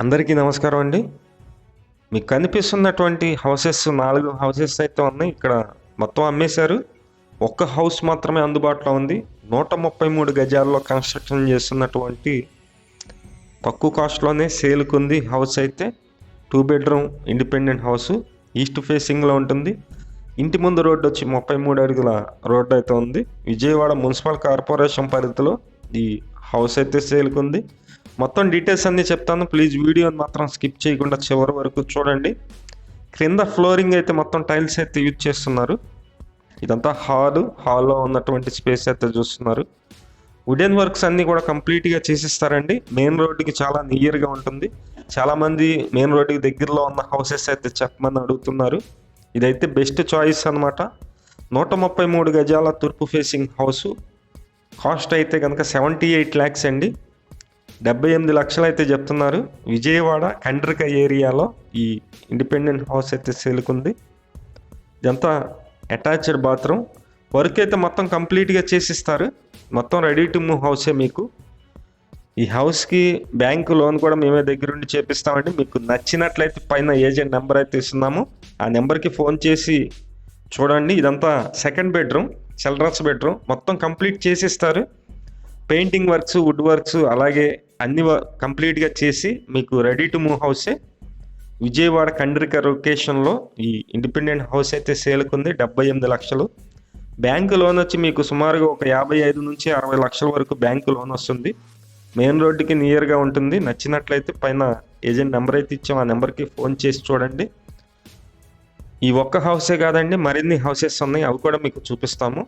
అందరికీ నమస్కారం అండి. మీకు కనిపిస్తున్నటువంటి హౌసెస్ నాలుగు హౌసెస్ అయితే ఉన్నాయి. ఇక్కడ మొత్తం అమ్మేశారు. ఒక్క హౌస్ మాత్రమే అందుబాటులో ఉంది. నూట ముప్పై మూడు గజాల్లో కన్స్ట్రక్షన్ చేస్తున్నటువంటి తక్కువ కాస్ట్లోనే సేల్కుంది హౌస్ అయితే. Two bedroom independent house. East ఫేసింగ్లో ఉంటుంది. ఇంటి ముందు రోడ్డు వచ్చి ముప్పై మూడు అడుగుల రోడ్డు అయితే ఉంది. విజయవాడ మున్సిపల్ కార్పొరేషన్ పరిధిలో ఈ హౌస్ అయితే సేల్కుంది. ఉంది మొత్తం డీటెయిల్స్ అన్నీ చెప్తాను. ప్లీజ్ వీడియోని మాత్రం స్కిప్ చేయకుండా చివరి వరకు చూడండి. క్రింద ఫ్లోరింగ్ అయితే మొత్తం టైల్స్ అయితే యూజ్ చేస్తున్నారు. ఇదంతా హాల్ హాల్లో ఉన్నటువంటి స్పేస్ అయితే చూస్తున్నారు. వుడెన్ వర్క్స్ అన్నీ కూడా కంప్లీట్గా చేసిస్తారండి. మెయిన్ రోడ్డుకి చాలా నియర్గా ఉంటుంది. చాలామంది మెయిన్ రోడ్డుకి దగ్గరలో ఉన్న హౌసెస్ అయితే చెప్పమని అడుగుతున్నారు. ఇదైతే బెస్ట్ చాయిస్ అనమాట నూట ముప్పై మూడు గజాల తూర్పు ఫేసింగ్ హౌస్ కాస్ట్ అయితే కనుక సెవెంటీ ఎయిట్ ల్యాక్స్ అండి. డెబ్బై ఎనిమిది లక్షలు అయితే చెప్తున్నారు. విజయవాడ కండ్రిక ఏరియాలో ఈ ఇండిపెండెంట్ హౌస్ అయితే సేలుకుంది. ఇదంతా అటాచ్డ్ బాత్రూమ్. వర్క్ అయితే మొత్తం కంప్లీట్గా చేసిస్తారు. మొత్తం రెడీ టు మూవ్ హౌసే మీకు. ఈ హౌస్కి బ్యాంకు లోన్ కూడా మేమే దగ్గరుండి చేపిస్తామండి. మీకు నచ్చినట్లయితే పైన ఏజెంట్ నెంబర్ అయితే ఇస్తున్నాము. ఆ నెంబర్కి ఫోన్ చేసి చూడండి. ఇదంతా సెకండ్ బెడ్రూమ్ చిల్డ్రన్స్ బెడ్రూమ్. మొత్తం కంప్లీట్ చేసిస్తారు. పెయింటింగ్ వర్క్స్ వుడ్ వర్క్స్ అలాగే అన్ని కంప్లీట్గా చేసి మీకు రెడీ టు మూవ్ హౌసే విజయవాడ కండ్రిక లొకేషన్లో ఈ ఇండిపెండెంట్ హౌస్ అయితే సేల్కుంది డెబ్బై ఎనిమిది లక్షలు. బ్యాంకు లోన్ వచ్చి మీకు సుమారుగా ఒక యాభై ఐదు నుంచి అరవై లక్షల వరకు బ్యాంకు లోన్ వస్తుంది. మెయిన్ రోడ్డుకి నియర్గా ఉంటుంది. నచ్చినట్లయితే పైన ఏజెంట్ నెంబర్ అయితే ఇచ్చాం. ఆ నెంబర్కి ఫోన్ చేసి చూడండి. ఈ ఒక్క హౌసే కాదండి మరిన్ని హౌసెస్ ఉన్నాయి. అవి కూడా మీకు చూపిస్తాము.